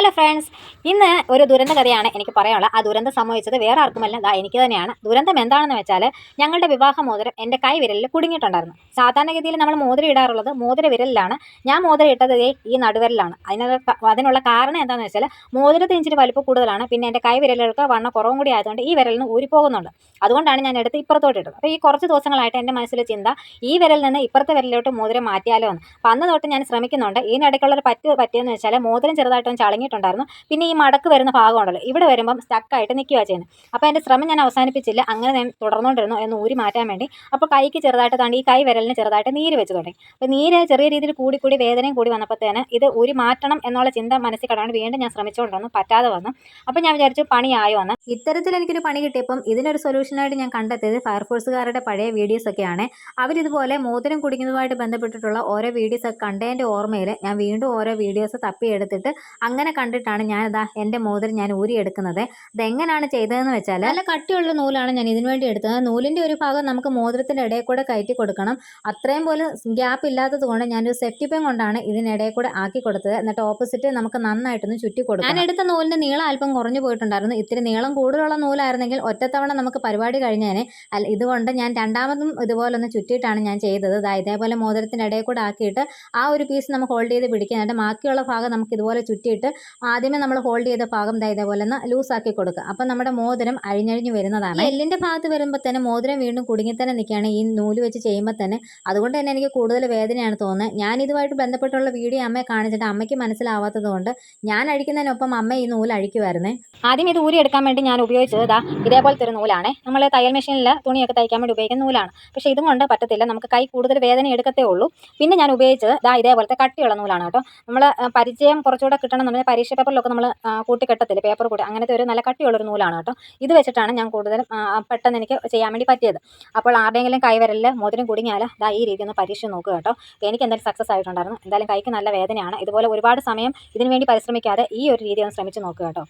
Hello friends ഇന്ന് ഒരു ദുരന്ത കഥയാണ് എനിക്ക് പറയാനുള്ളത്. ആ ദുരന്തം സംഭവിച്ചത് വേറെ ആർക്കുമല്ല. ദാ എനിക്ക് തന്നെയാണ്. ദുരന്തം എന്താണെന്ന് വെച്ചാൽ ഞങ്ങളുടെ വിവാഹ മോതിരം എന്റെ കൈ വിരലിൽ കുടുങ്ങിയിട്ടുണ്ടായിരുന്നു. സാധാരണഗതിയിൽ നമ്മൾ മോതിരം ഇടാറുള്ളത് മോതിര വിരലിലാണ്. ഞാൻ മോതിരം ഇട്ടത് ഈ നടുവിരലാണ് അതിനുള്ള അതിനുള്ള കാരണം എന്താണെന്ന് വെച്ചാൽ മോതിരത്തിന് ഇച്ചിരി വലിപ്പം കൂടുതലാണ്. പിന്നെ എന്റെ കൈ വിരലുകൾക്ക് വണ്ണ കുറവും കൂടി ആയതുകൊണ്ട് ഈ വിരലിന് ഊരിപ്പോകുന്നുണ്ട് അതുകൊണ്ടാണ് ഞാൻ എടുത്ത് ഇപ്പുറത്തോട്ട് ഇട്ടത്. അപ്പോൾ ഈ കുറച്ച് ദിവസങ്ങളായിട്ട് എന്റെ മനസ്സിൽ ചിന്ത ഈ വിരലിൽ നിന്ന് ഇപ്പുറത്തെ വിരലിലോട്ട് മോതിരം മാറ്റിയാലോ എന്ന്. അപ്പോൾ അന്ന് തൊട്ട് ഞാൻ ശ്രമിക്കുന്നുണ്ട്. ഇതിനിടയ്ക്കുള്ള ഒരു പറ്റ് പറ്റിയെന്ന് വെച്ചാൽ മോതിരം ചെറുതായിട്ടൊന്ന് ചളങ്ങിയിട്ടുണ്ടായിരുന്നു പിന്നെ ഈ മടക്ക് വരുന്ന ഭാഗമുണ്ടല്ലോ ഇവിടെ വരുമ്പം സ്റ്റക്കായിട്ട് നിൽക്കുക ചെയ്യുന്നത് അപ്പോൾ എന്റെ ശ്രമം ഞാൻ അവസാനിപ്പിച്ചില്ല അങ്ങനെ ഞാൻ തുടർന്നുകൊണ്ടിരുന്നു എന്ന് ഊരി മാറ്റാൻ വേണ്ടി. അപ്പോൾ കൈക്ക് ചെറുതായിട്ട് തണ്ടി ഈ കൈ വിരലിന് ചെറുതായിട്ട് നീര് വെച്ച് തുടങ്ങി. അപ്പോൾ നീര് ചെറിയ രീതിയിൽ കൂടി കൂടി വേദനയും കൂടി വന്നപ്പോഴത്തേന് ഇത് ഊരി മാറ്റണം എന്നുള്ള ചിന്ത മനസ്സിൽ കടാണ്ട് വീണ്ടും ഞാൻ ശ്രമിച്ചുകൊണ്ടിരുന്നു പറ്റാതെ വന്നു. അപ്പോൾ ഞാൻ വിചാരിച്ചു പണിയായോ എന്ന്. ഇത്തരത്തിൽ എനിക്കൊരു പണി കിട്ടിയപ്പം ഇതിനൊരു സൊല്യൂഷനായിട്ട് ഞാൻ കണ്ടെത്തിയത് ഫയർഫോഴ്സുകാരുടെ പഴയ വീഡിയോസ് ഒക്കെയാണ്. അവരിതുപോലെ മോതിരം കുടിക്കുന്നതുമായിട്ട് ബന്ധപ്പെട്ടിട്ടുള്ള ഓരോ വീഡിയോസ് കണ്ടതിന്റെ ഓർമ്മയിൽ ഞാൻ വീണ്ടും ഓരോ വീഡിയോസ് തപ്പിയെടുത്തിട്ട് അങ്ങനെ കണ്ടിട്ടാണ് ഞാൻ ഇതാ എന്റെ മോതിരം ഞാൻ ഊരി എടുക്കുന്നത്. ഊരിയെടുക്കുന്നത് ഇതെങ്ങനെയാണ് ചെയ്തതെന്ന് വെച്ചാൽ നല്ല കട്ടിയുള്ള നൂലാണ് ഞാൻ ഇതിനു വേണ്ടി എടുത്തത്. നൂലിന്റെ ഒരു ഭാഗം നമുക്ക് മോതിരത്തിന്റെ ഇടയിൽ കൂടെ കയറ്റി കൊടുക്കണം. അത്രയും പോലും ഗ്യാപ്പ് ഇല്ലാത്തത് കൊണ്ട് ഞാനൊരു സെഫ്റ്റി പെൻ കൊണ്ടാണ് ഇതിനിടയിൽ കൂടെ ആക്കി കൊടുത്തത്. എന്നിട്ട് ഓപ്പോസിറ്റ് നമുക്ക് നന്നായിട്ടൊന്ന് ചുറ്റി കൊടുക്കും. ഞാൻ എടുത്ത നൂലിന്റെ നീളം അല്പം കുറഞ്ഞു പോയിട്ടുണ്ടായിരുന്നു. ഇത്തിരി നീളം കൂടുതലുള്ള നൂലായിരുന്നെങ്കിൽ ഒറ്റത്തവണ നമുക്ക് പരിപാടി കഴിഞ്ഞേനെ. ഇതുകൊണ്ട് ഞാൻ രണ്ടാമതും ഇതുപോലെ ഒന്ന് ചുറ്റിയിട്ടാണ് ഞാൻ ചെയ്തത്. ഇതേപോലെ മോതിരത്തിന്റെ ഇടയിൽ കൂടെ ആക്കിയിട്ട് ആ ഒരു പീസ് നമുക്ക് ഹോൾഡ് ചെയ്ത് പിടിക്കാനായിട്ട് ബാക്കിയുള്ള ഭാഗം നമുക്ക് ഇതുപോലെ ചുറ്റിയിട്ട് ആദ്യമേ നമ്മൾ ഹോൾഡ് ചെയ്ത ഭാഗം ദാ ഇതേപോലെ ഒന്ന് ആക്കി കൊടുക്കുക. അപ്പം നമ്മുടെ മോതിരം അഴിഞ്ഞഴിഞ്ഞ് വരുന്നതാണ്. എല്ലിന്റെ ഭാഗത്ത് വരുമ്പോൾ തന്നെ മോതിരം വീണ്ടും കുടുങ്ങി തന്നെ നിൽക്കുകയാണ് ഈ നൂൽ വെച്ച് ചെയ്യുമ്പോൾ തന്നെ. അതുകൊണ്ട് തന്നെ എനിക്ക് കൂടുതൽ വേദനയാണ് തോന്നുന്നത്. ഞാൻ ഇതുമായിട്ട് ബന്ധപ്പെട്ടുള്ള വീഡിയോ അമ്മയെ കാണിച്ചിട്ട് അമ്മയ്ക്ക് മനസ്സിലാവാത്തത് കൊണ്ട് ഞാൻ അഴിക്കുന്നതിനൊപ്പം അമ്മ ഈ നൂൽ അഴിക്കുമായിരുന്നേ ആദ്യം ഇത് ഊരി എടുക്കാൻ വേണ്ടി ഞാൻ ഉപയോഗിച്ചത് ഇതാ ഇതേപോലത്തെ ഒരു നൂലാണ്. നമ്മൾ തയ്യൽ മെഷീനിൽ തുണിയൊക്കെ തയ്ക്കാൻ വേണ്ടി ഉപയോഗിക്കുന്ന നൂലാണ്. പക്ഷേ ഇതും കൊണ്ട് പറ്റത്തില്ല. നമുക്ക് കൈ കൂടുതൽ വേദന എടുക്കത്തേ ഉള്ളൂ. പിന്നെ ഞാൻ ഉപയോഗിച്ചത് ദാ ഇതേപോലത്തെ കട്ടിയുള്ള നൂലാണ് കേട്ടോ. നമ്മൾ പരിചയം കുറച്ചുകൂടെ കിട്ടണം നമ്മൾ പരീക്ഷ പേപ്പറിലൊക്കെ നമ്മൾ കൂട്ടി കെട്ടത്തില്ല പേപ്പർ കൂട്ടി. അങ്ങനത്തെ ഒരു നല്ല കട്ടിയുള്ളൊരു നൂലാണ് കേട്ടോ. ഇത് വെച്ചിട്ടാണ് ഞാൻ കൂടുതലും പെട്ടെന്ന് എനിക്ക് ചെയ്യാൻ വേണ്ടി പറ്റിയത്. അപ്പോൾ ആരുടെയെങ്കിലും കൈവരലിൽ മോതിരം കുടുങ്ങിയാൽ ദാ ഈ രീതി ഒന്ന് പരീക്ഷ നോക്കുക കേട്ടോ. എനിക്ക് എന്തായാലും സക്സസ് ആയിട്ടുണ്ടായിരുന്നു. എന്തായാലും കൈക്ക് നല്ല വേദനയാണ്. ഇതുപോലെ ഒരുപാട് സമയം ഇതിനുവേണ്ടി പരിശ്രമിക്കാതെ ഈ ഒരു രീതി ഒന്ന് ശ്രമിച്ച് നോക്കുക കേട്ടോ.